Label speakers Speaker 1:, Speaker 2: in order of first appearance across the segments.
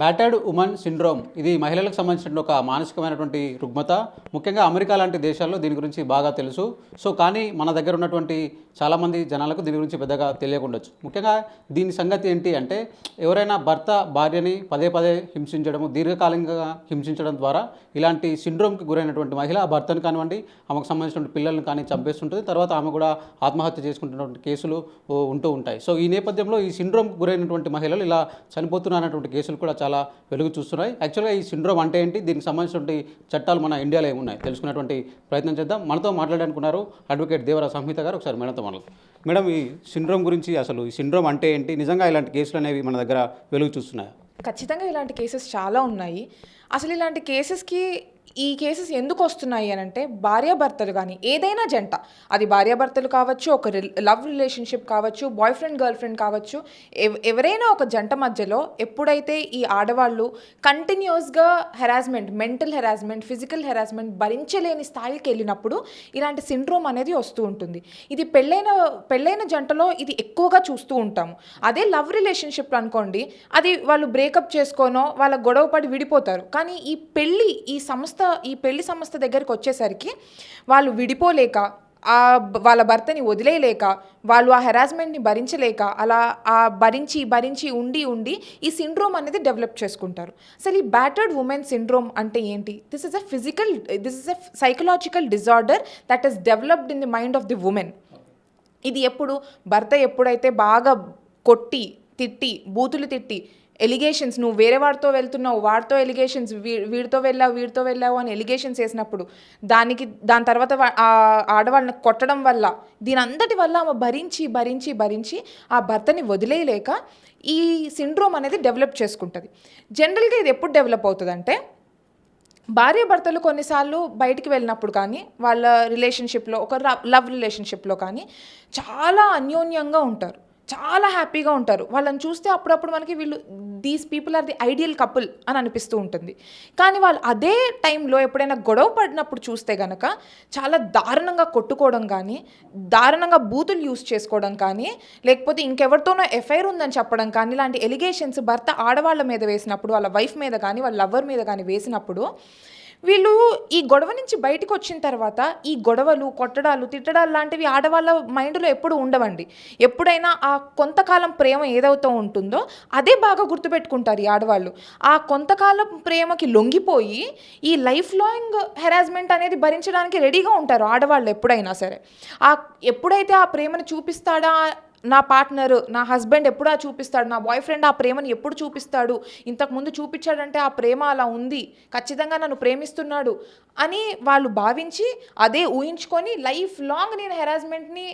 Speaker 1: Battered women syndrome. ఇది మహిళలకు సంబంధించిన ఒక మానసికమైనటువంటి రుగ్మత. ముఖ్యంగా అమెరికా లాంటి దేశాల్లో దీని గురించి బాగా తెలుసు. సో కానీ మన దగ్గర ఉన్నటువంటి చాలామంది జనాలకు దీని గురించి పెద్దగా తెలియకుండొచ్చు. ముఖ్యంగా దీని సంగతి ఏంటి అంటే ఎవరైనా భర్త భార్యని పదే పదే హింసించడము దీర్ఘకాలికంగా హింసించడం ద్వారా ఇలాంటి సిండ్రోమ్కి గురైనటువంటి మహిళ ఆ భర్తను కానివ్వండి ఆమెకు సంబంధించిన పిల్లల్ని కానీ చంపేస్తుంటుంది. తర్వాత ఆమె కూడా ఆత్మహత్య చేసుకుంటున్నటువంటి కేసులు ఉంటూ ఉంటాయి. సో ఈ నేపథ్యంలో ఈ సిండ్రోమ్కి గురైనటువంటి మహిళలు ఇలా చనిపోతున్నటువంటి కేసులు కూడా చాలా వెలుగు చూస్తున్నాయి. యాక్చువల్గా ఈ సిండ్రోమ్ అంటే ఏంటి? దీనికి సంబంధించినటువంటి చట్టాలు మన ఇండియాలో ఏమున్నాయి? తెలుసుకునేటువంటి ప్రయత్నం చేద్దాం. మనతో మాట్లాడాలనుకున్నారు అడ్వకేట్ దేవరా సంహిత గారు. ఒకసారి మేడంతో మాట్లాడు మేడం ఈ సిండ్రోమ్ గురించి అసలు ఈ సిండ్రోమ్ అంటే ఏంటి? నిజంగా ఇలాంటి కేసులు అనేవి మన దగ్గర వెలుగు చూస్తున్నాయి?
Speaker 2: ఖచ్చితంగా ఇలాంటి కేసెస్ చాలా ఉన్నాయి. అసలు ఇలాంటి కేసెస్కి ఈ కేసెస్ ఎందుకు వస్తున్నాయి అని అంటే భార్యాభర్తలు కానీ ఏదైనా జంట అది భార్యాభర్తలు కావచ్చు ఒక లవ్ రిలేషన్షిప్ కావచ్చు బాయ్ ఫ్రెండ్ గర్ల్ ఫ్రెండ్ కావచ్చు ఎవ- ఎవరైనా ఒక జంట మధ్యలో ఎప్పుడైతే ఈ ఆడవాళ్ళు కంటిన్యూస్గా harassment mental harassment physical harassment భరించలేని స్థాయికి వెళ్ళినప్పుడు ఇలాంటి సిండ్రోమ్ అనేది వస్తూ ఉంటుంది. ఇది పెళ్ళైన పెళ్ళైన జంటలో ఇది ఎక్కువగా చూస్తూ ఉంటాము. అదే లవ్ రిలేషన్షిప్ అనుకోండి అది వాళ్ళు బ్రేకప్ చేసుకోనో వాళ్ళ గొడవ పడి విడిపోతారు. కానీ ఈ పెళ్ళి ఈ సంస్థ ఈ పెళ్ళి సంస్థ దగ్గరికి వచ్చేసరికి వాళ్ళు విడిపోలేక ఆ వాళ్ళ భర్తని వదిలేయలేక వాళ్ళు ఆ హెరాస్మెంట్ని భరించలేక అలా ఆ భరించి భరించి ఉండి ఉండి ఈ సిండ్రోమ్ అనేది డెవలప్ చేసుకుంటారు. అసలు ఈ బ్యాటర్డ్ ఉమెన్ సిండ్రోమ్ అంటే ఏంటి? This is a physical this is a psychological disorder that is developed in the mind of the women ఇది ఎప్పుడు? భర్త ఎప్పుడైతే బాగా కొట్టి తిట్టి బూతులు తిట్టి ఎలిగేషన్స్ నువ్వు వేరే వాడితో వెళ్తున్నావు వాడితో ఎలిగేషన్స్ వీ వీడితో వెళ్ళావు వీడితో వెళ్ళావు అని ఎలిగేషన్స్ వేసినప్పుడు దానికి దాని తర్వాత ఆ ఆడవాళ్ళని కొట్టడం వల్ల దీని అంతటి వల్ల ఆమె భరించి భరించి భరించి ఆ భర్తని వదిలేయలేక ఈ సిండ్రోమ్ అనేది డెవలప్ చేసుకుంటుంది. జనరల్గా ఇది ఎప్పుడు డెవలప్ అవుతుందంటే భార్య భర్తలు కొన్నిసార్లు బయటికి వెళ్ళినప్పుడు కానీ వాళ్ళ రిలేషన్షిప్లో ఒక లవ్ రిలేషన్షిప్లో కానీ చాలా అన్యోన్యంగా ఉంటారు. చాలా హ్యాపీగా ఉంటారు. వాళ్ళని చూస్తే అప్పుడప్పుడు మనకి వీళ్ళు these people are the ideal couple అని అనిపిస్తూ ఉంటుంది. కానీ వాళ్ళు అదే టైంలో ఎప్పుడైనా గొడవ పడినప్పుడు చూస్తే గనక చాలా దారుణంగా కొట్టుకోవడం కానీ దారుణంగా బూతులు యూస్ చేసుకోవడం కానీ లేకపోతే ఇంకెవరితోనో ఎఫ్ఐఆర్ ఉందని చెప్పడం కానీ ఇలాంటి ఎలిగేషన్స్ భర్త ఆడవాళ్ళ మీద వేసినప్పుడు వాళ్ళ వైఫ్ మీద కానీ వాళ్ళ లవర్ మీద కానీ వేసినప్పుడు వీళ్ళు ఈ గొడవ నుంచి బయటకు వచ్చిన తర్వాత ఈ గొడవలు కొట్టడాలు తిట్టడాలు లాంటివి ఆడవాళ్ళ మైండ్లో ఎప్పుడు ఉండవండి. ఎప్పుడైనా ఆ కొంతకాలం ప్రేమ ఏదవుతూ ఉంటుందో అదే బాగా గుర్తుపెట్టుకుంటారు ఈ ఆడవాళ్ళు. ఆ కొంతకాలం ప్రేమకి లొంగిపోయి ఈ లైఫ్ లాంగ్ హెరాస్మెంట్ అనేది భరించడానికి రెడీగా ఉంటారు ఆడవాళ్ళు ఎప్పుడైనా సరే. ఆ ఎప్పుడైతే ఆ ప్రేమను చూపిస్తాడా నా పార్ట్నర్ నా హస్బెండ్ ఎప్పుడు ఆ చూపిస్తాడు? నా బాయ్ ఫ్రెండ్ ఆ ప్రేమను ఎప్పుడు చూపిస్తాడు? ఇంతకుముందు చూపించాడంటే ఆ ప్రేమ అలా ఉంది. ఖచ్చితంగా నన్ను ప్రేమిస్తున్నాడు అని వాళ్ళు భావించి అదే ఊహించుకొని లైఫ్ లాంగ్ నేను హెరాస్మెంట్ని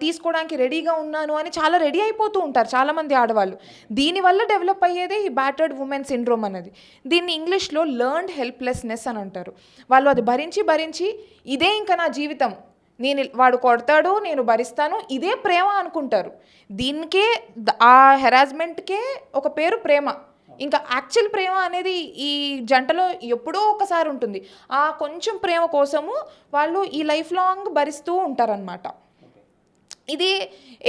Speaker 2: తీసుకోవడానికి రెడీగా ఉన్నాను అని చాలా రెడీ అయిపోతూ ఉంటారు చాలామంది ఆడవాళ్ళు. దీనివల్ల డెవలప్ అయ్యేదే ఈ బ్యాటర్డ్ ఉమెన్ సిండ్రోమ్ అనేది దీన్ని ఇంగ్లీష్లో లర్న్డ్ హెల్ప్లెస్నెస్ అని అంటారు. వాళ్ళు అది భరించి భరించి ఇదే ఇంకా నా జీవితం. నేను వాడు కొడతాడు నేను భరిస్తాను ఇదే ప్రేమ అనుకుంటారు. దీనికే ఆ హెరాస్మెంట్కే ఒక పేరు ప్రేమ. ఇంకా యాక్చువల్ ప్రేమ అనేది ఈ జంటలో ఎప్పుడో ఒకసారి ఉంటుంది. ఆ కొంచెం ప్రేమ కోసము వాళ్ళు ఈ లైఫ్ లాంగ్ భరిస్తూ ఉంటారనమాట ఇది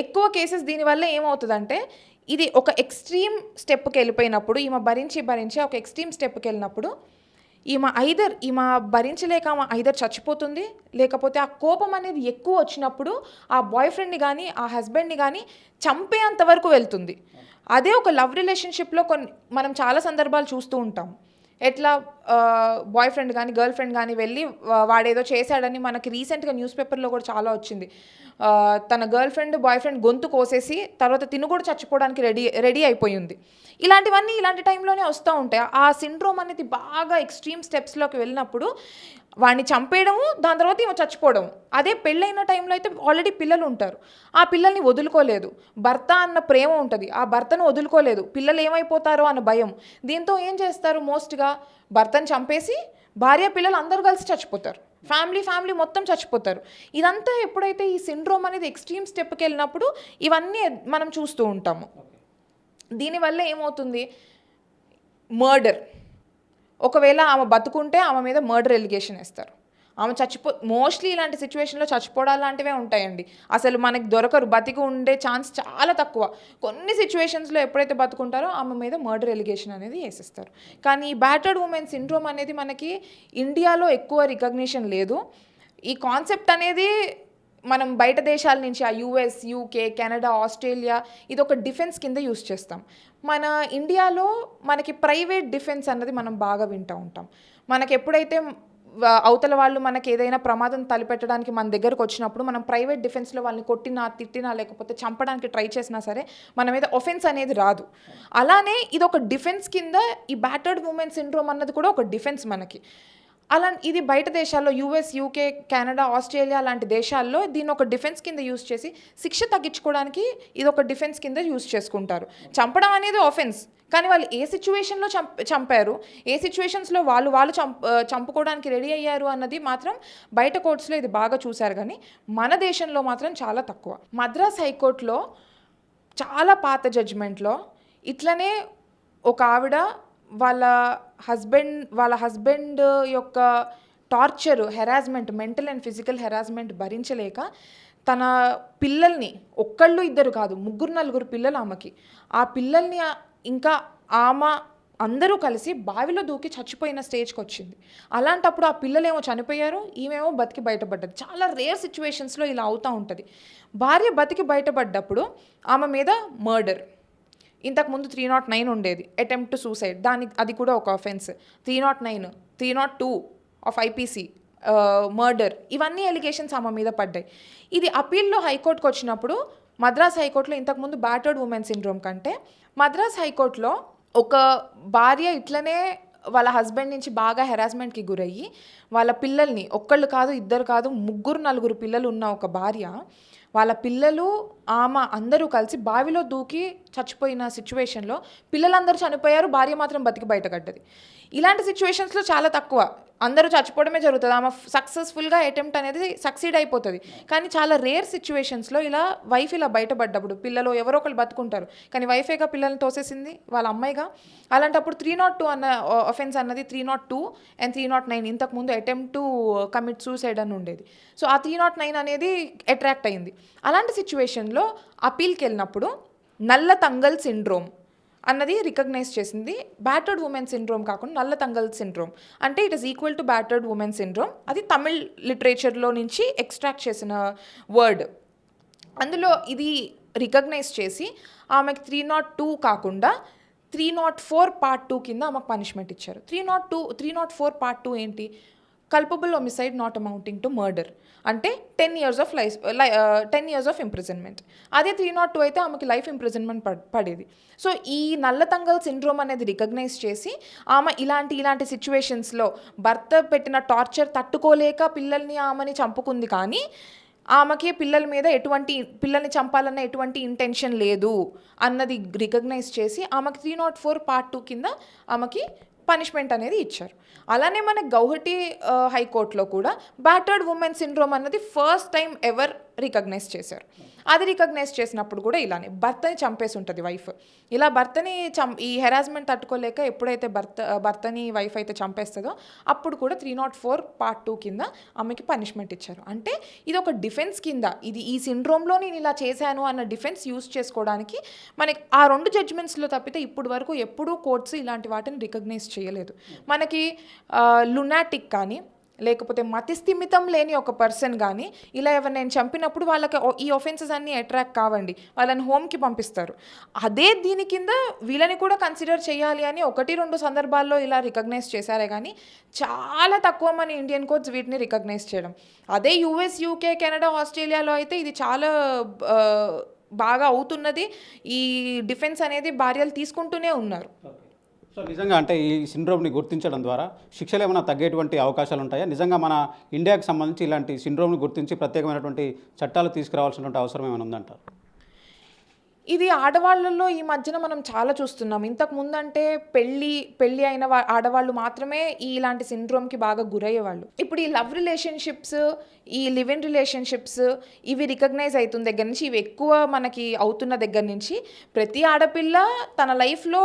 Speaker 2: ఎక్కువ కేసెస్ దీనివల్ల ఏమవుతుందంటే ఇది ఒక ఎక్స్ట్రీమ్ స్టెప్కి వెళ్ళిపోయినప్పుడు ఈమె భరించి భరించి ఒక ఎక్స్ట్రీమ్ స్టెప్కి వెళ్ళినప్పుడు ఈమె ఐదర్ ఈమె భరించలేక ఆమె ఐదర్ చచ్చిపోతుంది. లేకపోతే ఆ కోపం అనేది ఎక్కువ వచ్చినప్పుడు ఆ బాయ్ ఫ్రెండ్ని కానీ ఆ హస్బెండ్ని కానీ చంపేంత వరకు వెళ్తుంది. అదే ఒక లవ్ రిలేషన్షిప్లో కొన్ని మనం చాలా సందర్భాలు చూస్తూ ఉంటాం. ఎట్లా బాయ్ ఫ్రెండ్ కానీ గర్ల్ ఫ్రెండ్ కానీ వెళ్ళి వాడేదో చేశాడని మనకి రీసెంట్గా న్యూస్ పేపర్లో కూడా చాలా వచ్చింది. తన గర్ల్ ఫ్రెండ్ బాయ్ ఫ్రెండ్ గొంతు కోసేసి తర్వాత తిను కూడా చచ్చిపోవడానికి రెడీ రెడీ అయిపోయింది. ఇలాంటివన్నీ ఇలాంటి టైంలోనే వస్తూ ఉంటాయి. ఆ సిండ్రోమ్ అనేది బాగా ఎక్స్ట్రీమ్ స్టెప్స్లోకి వెళ్ళినప్పుడు వాడిని చంపేయడము దాని తర్వాత ఇవి చచ్చిపోవడం అదే పెళ్ళైన టైంలో అయితే ఆల్రెడీ పిల్లలు ఉంటారు. ఆ పిల్లల్ని వదులుకోలేదు. భర్త అన్న ప్రేమ ఉంటుంది. ఆ భర్తను వదులుకోలేదు. పిల్లలు ఏమైపోతారో అన్న భయం. దీంతో ఏం చేస్తారు? మోస్ట్గా భర్త భర్తను చంపేసి భార్య పిల్లలు అందరూ కలిసి చచ్చిపోతారు. ఫ్యామిలీ ఫ్యామిలీ మొత్తం చచ్చిపోతారు. ఇదంతా ఎప్పుడైతే ఈ సిండ్రోమ్ అనేది ఎక్స్ట్రీమ్ స్టెప్కి వెళ్ళినప్పుడు ఇవన్నీ మనం చూస్తూ ఉంటాము. దీనివల్ల ఏమవుతుంది? మర్డర్. ఒకవేళ ఆమె బతుకుంటే ఆమె మీద మర్డర్ ఎలిగేషన్ వేస్తారు. ఆమె చచ్చిపో మోస్ట్లీ ఇలాంటి సిచ్యువేషన్లో చచ్చిపోవడాలు లాంటివే ఉంటాయండి. అసలు మనకి దొరకరు బతికి ఉండే ఛాన్స్ చాలా తక్కువ. కొన్ని సిచ్యువేషన్స్లో ఎప్పుడైతే బతుకుంటారో ఆమె మీద మర్డర్ ఎలిగేషన్ అనేది వేసిస్తారు. కానీ ఈ బ్యాటర్డ్ ఉమెన్ సిండ్రోమ్ అనేది మనకి ఇండియాలో ఎక్కువ రికగ్నిషన్ లేదు. ఈ కాన్సెప్ట్ అనేది మనం బయట దేశాల నుంచి ఆ యూఎస్ యూకే కెనడా ఆస్ట్రేలియా ఇది ఒక డిఫెన్స్ కింద యూస్ చేస్తాం. మన ఇండియాలో మనకి ప్రైవేట్ డిఫెన్స్ అన్నది మనం బాగా వింటూ ఉంటాం. మనకి ఎప్పుడైతే అవతల వాళ్ళు మనకి ఏదైనా ప్రమాదం తలపెట్టడానికి మన దగ్గరకు వచ్చినప్పుడు మనం ప్రైవేట్ డిఫెన్స్లో వాళ్ళని కొట్టినా తిట్టినా లేకపోతే చంపడానికి ట్రై చేసినా సరే మన మీద ఒఫెన్స్ అనేది రాదు. అలానే ఇది ఒక డిఫెన్స్ కింద ఈ బ్యాటర్డ్ ఉమెన్ సిండ్రోమ్ అన్నది కూడా ఒక డిఫెన్స్ మనకి. అలా ఇది బయట దేశాల్లో యూఎస్ యూకే కెనడా ఆస్ట్రేలియా లాంటి దేశాల్లో దీన్ని ఒక డిఫెన్స్ కింద యూస్ చేసి శిక్ష తగ్గించుకోవడానికి ఇది ఒక డిఫెన్స్ కింద యూస్ చేసుకుంటారు. చంపడం అనేది ఆఫెన్స్ కానీ వాళ్ళు ఏ సిచ్యువేషన్లో చంప చంపారు? ఏ సిచ్యువేషన్స్లో వాళ్ళు వాళ్ళు చంప చంపుకోవడానికి రెడీ అయ్యారు అన్నది మాత్రం బయట కోర్ట్స్లో ఇది బాగా చూశారు. కానీ మన దేశంలో మాత్రం చాలా తక్కువ. మద్రాస్ హైకోర్టులో చాలా పాత జడ్జిమెంట్లో ఇట్లనే ఒక ఆవిడ వాళ్ళ హస్బెండ్ వాళ్ళ హస్బెండ్ యొక్క torture harassment mental and physical harassment భరించలేక తన పిల్లల్ని ఒక్కళ్ళు ఇద్దరు కాదు ముగ్గురు నలుగురు పిల్లలు ఆమెకి. ఆ పిల్లల్ని ఇంకా ఆమె అందరూ కలిసి బావిలో దూకి చచ్చిపోయిన స్టేజ్కి వచ్చింది. అలాంటప్పుడు ఆ పిల్లలేమో చనిపోయారు ఈమెమో బతికి బయటపడ్డది. చాలా రేర్ సిచ్యువేషన్స్లో ఇలా అవుతూ ఉంటుంది. భార్య బతికి బయటపడ్డప్పుడు ఆమె మీద మర్డర్. ఇంతకు ముందు త్రీ నాట్ నైన్ ఉండేది. అటెంప్ట్ టు సూసైడ్ దానికి అది కూడా ఒక offence three naught nine three naught two of IPC murder ఇవన్నీ ఎలిగేషన్స్ ఆమె మీద పడ్డాయి. ఇది అపీల్లో హైకోర్టుకు వచ్చినప్పుడు మద్రాస్ హైకోర్టులో ఇంతకుముందు బ్యాటర్డ్ ఉమెన్ సిండ్రోమ్ కంటే మద్రాస్ హైకోర్టులో ఒక భార్య ఇట్లనే వాళ్ళ హస్బెండ్ నుంచి బాగా హెరాస్మెంట్కి గురయ్యి వాళ్ళ పిల్లల్ని ఒక్కళ్ళు కాదు ఇద్దరు కాదు ముగ్గురు నలుగురు పిల్లలు ఉన్న ఒక భార్య వాళ్ళ పిల్లలు ఆమె అందరూ కలిసి బావిలో దూకి చచ్చిపోయిన సిచ్యువేషన్లో పిల్లలందరూ చనిపోయారు భార్య మాత్రం బతికి బయటపడ్డది ఇలాంటి సిచ్యువేషన్స్లో చాలా తక్కువ. అందరూ చచ్చిపోవడమే జరుగుతుంది. ఆమె సక్సెస్ఫుల్గా అటెంప్ట్ అనేది సక్సీడ్ అయిపోతుంది. కానీ చాలా రేర్ సిచ్యువేషన్స్లో ఇలా వైఫ్ ఇలా బయటపడ్డప్పుడు పిల్లలు ఎవరో ఒకరు బతుకుంటారు. కానీ వైఫేగా పిల్లల్ని తోసేసింది? వాళ్ళ అమ్మాయిగా? అలాంటప్పుడు త్రీ నాట్ టూ అన్న అఫెన్స్ అన్నది three not two and three not nine ఇంతకుముందు అటెంప్ట్ టు కమిట్ సూసైడ్ అని ఉండేది. సో ఆ త్రీ నాట్ నైన్ అనేది అట్రాక్ట్ అయింది. అలాంటి సిచ్యువేషన్లో అపీల్కి వెళ్ళినప్పుడు నల్ల తంగల్ సిండ్రోమ్ అన్నది రికగ్నైజ్ చేసింది. బ్యాటర్డ్ ఉమెన్ సిండ్రోమ్ కాకుండా నల్ల తంగల్ సిండ్రోమ్ అంటే it is equal to battered women syndrome అది తమిళ్ లిటరేచర్లో నుంచి ఎక్స్ట్రాక్ట్ చేసిన వర్డ్ అందులో ఇది రికగ్నైజ్ చేసి ఆమెకు త్రీ నాట్ టూ కాకుండా three naught four part two కింద ఆమెకు పనిష్మెంట్ ఇచ్చారు. Three naught two three naught four part two ఏంటి? Culpable homicide not amounting to murder అంటే ten years of life ten years of imprisonment అదే three not two అయితే ఆమెకి life imprisonment పడేది. So ఈ నల్లతంగల్ సిండ్రోమ్ అనేది రికగ్నైజ్ చేసి ఆమె ఇలాంటి ఇలాంటి సిచ్యువేషన్స్లో భర్త పెట్టిన టార్చర్ తట్టుకోలేక పిల్లల్ని ఆమెని చంపుకుంది కానీ ఆమెకి పిల్లల మీద ఎటువంటి పిల్లల్ని చంపాలన్న ఎటువంటి ఇంటెన్షన్ లేదు అన్నది రికగ్నైజ్ చేసి ఆమెకి three naught four part two కింద ఆమెకి పనిష్మెంట్ అనేది ఇచ్చారు. అలానే మన గౌహటి హైకోర్టులో కూడా బ్యాటర్డ్ ఉమెన్ సిండ్రోమ్ అన్నది ఫస్ట్ టైం ఎవర్ రికగ్నైజ్ చేశారు. అది రికగ్నైజ్ చేసినప్పుడు కూడా ఇలానే భర్తని చంపేసి ఉంటుంది వైఫ్ ఇలా భర్తని చం ఈ హెరాస్మెంట్ తట్టుకోలేక ఎప్పుడైతే భర్త భర్తని వైఫ్ అయితే చంపేస్తుందో అప్పుడు కూడా three naught four part two కింద ఆమెకి పనిష్మెంట్ ఇచ్చారు. అంటే ఇది ఒక డిఫెన్స్ కింద ఇది ఈ సిండ్రోమ్లో నేను ఇలా చేశాను అన్న డిఫెన్స్ యూస్ చేసుకోవడానికి మనకి ఆ రెండు జడ్జ్మెంట్స్లో తప్పితే ఇప్పుడు వరకు ఎప్పుడూ కోర్ట్స్ ఇలాంటి వాటిని రికగ్నైజ్ చేయలేదు. మనకి లునాటిక్ కానీ లేకపోతే మతిస్థిమితం లేని ఒక పర్సన్ కానీ ఇలా ఎవరు నేను చంపినప్పుడు వాళ్ళకి ఈ ఒఫెన్సెస్ అన్నీ అట్రాక్ట్ కావండి. వాళ్ళని హోమ్కి పంపిస్తారు. అదే దీని కింద వీళ్ళని కూడా కన్సిడర్ చేయాలి అని ఒకటి రెండు సందర్భాల్లో ఇలా రికగ్నైజ్ చేశారే కానీ చాలా తక్కువ మన ఇండియన్ కోర్ట్స్ వీటిని రికగ్నైజ్ చేయడం. అదే యూఎస్ యూకే కెనడా ఆస్ట్రేలియాలో అయితే ఇది చాలా బాగా అవుతున్నది. ఈ డిఫెన్స్ అనేది భార్యలు తీసుకుంటూనే ఉన్నారు.
Speaker 1: సో నిజంగా అంటే ఈ సిండ్రోమ్ని గుర్తించడం ద్వారా శిక్షలు ఏమైనా తగ్గేటువంటి అవకాశాలు ఉంటాయా? నిజంగా మన ఇండియాకి సంబంధించి ఇలాంటి సిండ్రోమ్ని గుర్తించి ప్రత్యేకమైనటువంటి చట్టాలు తీసుకురావాల్సినటువంటి అవసరం ఏమైనా ఉందంటారు?
Speaker 2: ఇది ఆడవాళ్ళల్లో ఈ మధ్యన మనం చాలా చూస్తున్నాం. ఇంతకు ముందంటే పెళ్ళి పెళ్ళి అయిన ఆడవాళ్ళు మాత్రమే ఈ ఇలాంటి సిండ్రోమ్కి బాగా గురయ్యేవాళ్ళు. ఇప్పుడు ఈ లవ్ రిలేషన్షిప్స్ ఈ లివ్ ఇన్ రిలేషన్షిప్స్ ఇవి రికగ్నైజ్ అవుతున్న దగ్గర నుంచి ఇవి ఎక్కువ మనకి అవుతున్న దగ్గర నుంచి ప్రతి ఆడపిల్ల తన లైఫ్లో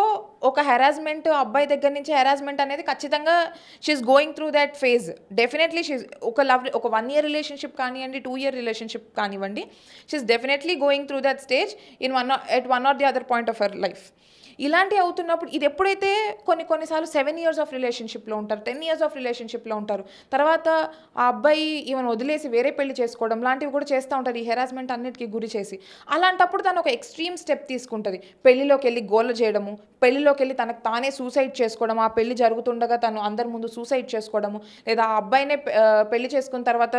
Speaker 2: ఒక హెరాస్మెంట్ అబ్బాయి దగ్గర నుంచి హెరాస్మెంట్ అనేది ఖచ్చితంగా she's going through that phase definitely she's ఒక లవ్ ఒక వన్ ఇయర్ రిలేషన్షిప్ కానివ్వండి టూ ఇయర్ రిలేషన్షిప్ కానివ్వండి she's definitely going through that stage in one at one or the other point of our life ఇలాంటివి అవుతున్నప్పుడు ఇది ఎప్పుడైతే కొన్ని కొన్నిసార్లు సెవెన్ ఇయర్స్ ఆఫ్ రిలేషన్షిప్లో ఉంటారు టెన్ ఇయర్స్ ఆఫ్ రిలేషన్షిప్లో ఉంటారు తర్వాత ఆ అబ్బాయి ఈవెన్ వదిలేసి వేరే పెళ్ళి చేసుకోవడం లాంటివి కూడా చేస్తూ ఉంటారు ఈ హెరాస్మెంట్ అన్నిటికీ గురి చేసి. అలాంటప్పుడు తను ఒక ఎక్స్ట్రీమ్ స్టెప్ తీసుకుంటుంది. పెళ్ళిలోకి వెళ్ళి గోల చేయడము పెళ్ళిలోకి వెళ్ళి తనకు తానే సూసైడ్ చేసుకోవడం ఆ పెళ్ళి జరుగుతుండగా తను అందరి ముందు సూసైడ్ చేసుకోవడము లేదా ఆ అబ్బాయినే పెళ్ళి చేసుకున్న తర్వాత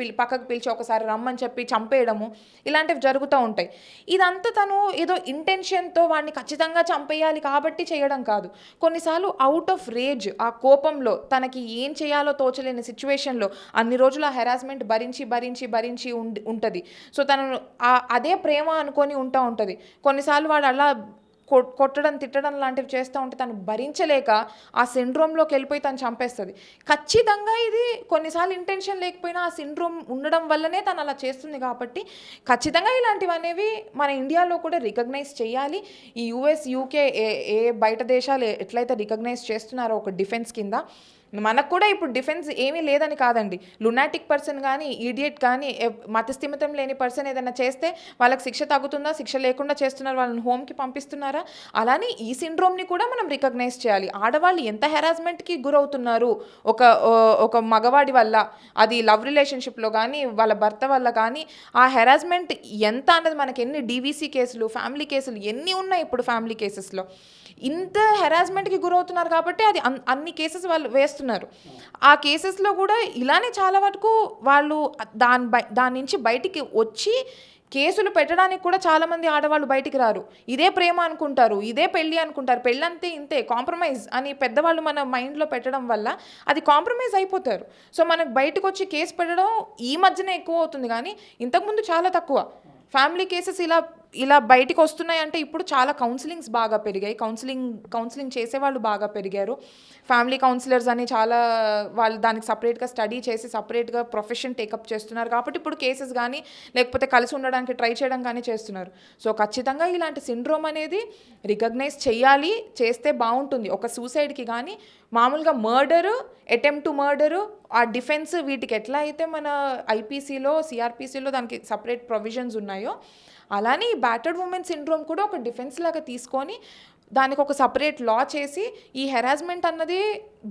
Speaker 2: పిలి పక్కకు పిలిచి ఒకసారి రమ్మని చెప్పి చంపేయడము ఇలాంటివి జరుగుతూ ఉంటాయి. ఇదంతా తను ఏదో ఇంటెన్షన్తో వాడిని ఖచ్చితంగా చంపేయాలి కాబట్టి చేయడం కాదు. కొన్నిసార్లు అవుట్ ఆఫ్ రేజ్ ఆ కోపంలో తనకి ఏం చేయాలో తోచలేని సిచ్యువేషన్లో అన్ని రోజులు ఆ హెరాస్మెంట్ భరించి భరించి భరించి ఉండి ఉంటుంది. సో తను అదే ప్రేమ అనుకొని ఉంటా ఉంటుంది. కొన్నిసార్లు వాడు అలా కొట్టడం తిట్టడం లాంటివి చేస్తూ ఉంటే తను భరించలేక ఆ సిండ్రోమ్లోకి వెళ్ళిపోయి తను చంపేస్తుంది. ఖచ్చితంగా ఇది కొన్నిసార్లు ఇంటెన్షన్ లేకపోయినా ఆ సిండ్రోమ్ ఉండడం వల్లనే తను అలా చేస్తుంది కాబట్టి ఖచ్చితంగా ఇలాంటివి అనేవి మన ఇండియాలో కూడా రికగ్నైజ్ చేయాలి. ఈ యూఎస్ యూకే ఏ ఏ బయట దేశాలు ఎట్లయితే రికగ్నైజ్ చేస్తున్నారో ఒక డిఫెన్స్ కింద మనకు కూడా ఇప్పుడు డిఫెన్స్ ఏమీ లేదని కాదండి. లునాటిక్ పర్సన్ కానీ ఈడియట్ కానీ మతస్థిమితం లేని పర్సన్ ఏదైనా చేస్తే వాళ్ళకి శిక్ష తగ్గుతుందా శిక్ష లేకుండా చేస్తున్నారు వాళ్ళని హోమ్కి పంపిస్తున్నారా? అలానే ఈ సిండ్రోమ్ని కూడా మనం రికగ్నైజ్ చేయాలి. ఆడవాళ్ళు ఎంత హెరాస్మెంట్కి గురవుతున్నారు? ఒక ఒక మగవాడి వల్ల అది లవ్ రిలేషన్షిప్లో కానీ వాళ్ళ భర్త వల్ల కానీ ఆ హెరాస్మెంట్ ఎంత అన్నది మనకి ఎన్ని డీవీసీ కేసులు ఫ్యామిలీ కేసులు ఎన్ని ఉన్నాయి ఇప్పుడు ఫ్యామిలీ కేసెస్లో. ఇంత హెరాస్మెంట్కి గురవుతున్నారు కాబట్టి అది అన్- అన్ని కేసెస్ వాళ్ళు వేస్తున్నారు. ఆ కేసెస్లో కూడా ఇలానే చాలా వరకు వాళ్ళు దాని బై దాని నుంచి బయటికి వచ్చి కేసులు పెట్టడానికి కూడా చాలామంది ఆడవాళ్ళు బయటికి రారు. ఇదే ప్రేమ అనుకుంటారు ఇదే పెళ్ళి అనుకుంటారు. పెళ్ళంతే ఇంతే కాంప్రమైజ్ అని పెద్దవాళ్ళు మన మైండ్లో పెట్టడం వల్ల అది కాంప్రమైజ్ అయిపోతారు. సో మనకు బయటకు వచ్చి కేసు పెట్టడం ఈ మధ్యనే ఎక్కువ అవుతుంది కానీ ఇంతకుముందు చాలా తక్కువ. ఫ్యామిలీ కేసెస్ ఇలా ఇలా బయటికి వస్తున్నాయి అంటే ఇప్పుడు చాలా కౌన్సిలింగ్స్ బాగా పెరిగాయి. కౌన్సిలింగ్ కౌన్సిలింగ్ చేసేవాళ్ళు బాగా పెరిగారు. ఫ్యామిలీ కౌన్సిలర్స్ అని చాలా వాళ్ళు దానికి సపరేట్గా స్టడీ చేసి సపరేట్గా ప్రొఫెషన్ టేకప్ చేస్తున్నారు. కాబట్టి ఇప్పుడు కేసెస్ కానీ లేకపోతే కలిసి ఉండడానికి ట్రై చేయడం కానీ చేస్తున్నారు. సో ఖచ్చితంగా ఇలాంటి సిండ్రోమ్ అనేది రికగ్నైజ్ చేయాలి చేస్తే బాగుంటుంది. ఒక సూసైడ్కి కానీ మామూలుగా మర్డరు అటెంప్ట్ టు మర్డరు ఆ డిఫెన్స్ వీటికి ఎట్లా అయితే మన ఐపీసీలో సిఆర్పీసీలో దానికి సపరేట్ ప్రొవిజన్స్ ఉన్నాయో అలానే ఈ బ్యాటర్డ్ ఉమెన్ సిండ్రోమ్ కూడా ఒక డిఫెన్స్ లాగా తీసుకొని దానికి ఒక సపరేట్ లా చేసి ఈ హెరాస్మెంట్ అన్నది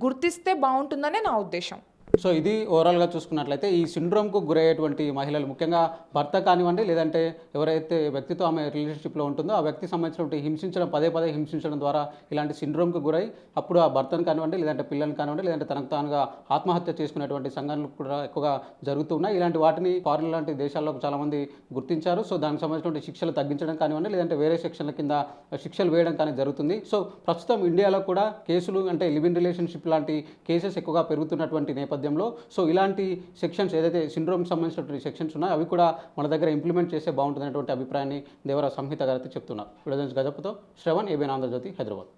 Speaker 2: గుర్తిస్తే బాగుంటుందనే నా ఉద్దేశం.
Speaker 1: సో ఇది ఓవరాల్గా చూసుకున్నట్లయితే ఈ సిండ్రోమ్కు గురయ్యేటువంటి మహిళలు ముఖ్యంగా భర్త కానివ్వండి లేదంటే ఎవరైతే వ్యక్తితో ఆమె రిలేషన్షిప్లో ఉంటుందో ఆ వ్యక్తికి సంబంధించినటువంటి హింసించడం పదే పదే హింసించడం ద్వారా ఇలాంటి సిండ్రోమ్కు గురై అప్పుడు ఆ భర్తను కానివ్వండి లేదంటే పిల్లల్ని కానివ్వండి లేదంటే తనకు తానుగా ఆత్మహత్య చేసుకునేటువంటి సంఘటనలు కూడా ఎక్కువగా జరుగుతున్నాయి ఇలాంటి వాటిని ఫారిన్ లాంటి దేశాల్లో చాలామంది గుర్తించారు. సో దానికి సంబంధించినటువంటి శిక్షలు తగ్గించడం కానివ్వండి లేదంటే వేరే సెక్షన్ల కింద శిక్షలు వేయడం కానీ జరుగుతుంది. సో ప్రస్తుతం ఇండియాలో కూడా కేసులు అంటే లివ్ ఇన్ రిలేషన్షిప్ లాంటి కేసెస్ ఎక్కువగా పెరుగుతున్నటువంటి నేపథ్యం నేపథ్యంలో. సో ఇలాంటి సెక్షన్స్ ఏదైతే సిండ్రోమ్కి సంబంధించినటువంటి సెక్షన్స్ ఉన్నాయో అవి కూడా మన దగ్గర ఇంప్లిమెంట్ చేస్తే బాగుంటుందనేటువంటి అభిప్రాయాన్ని దేవర సంహిత గారు అయితే చెప్తున్నారు. విడదన్స్ గజపతో శ్రవణ్ ఏబిఎన్ ఆంధ్రజ్యోతి హైదరాబాద్.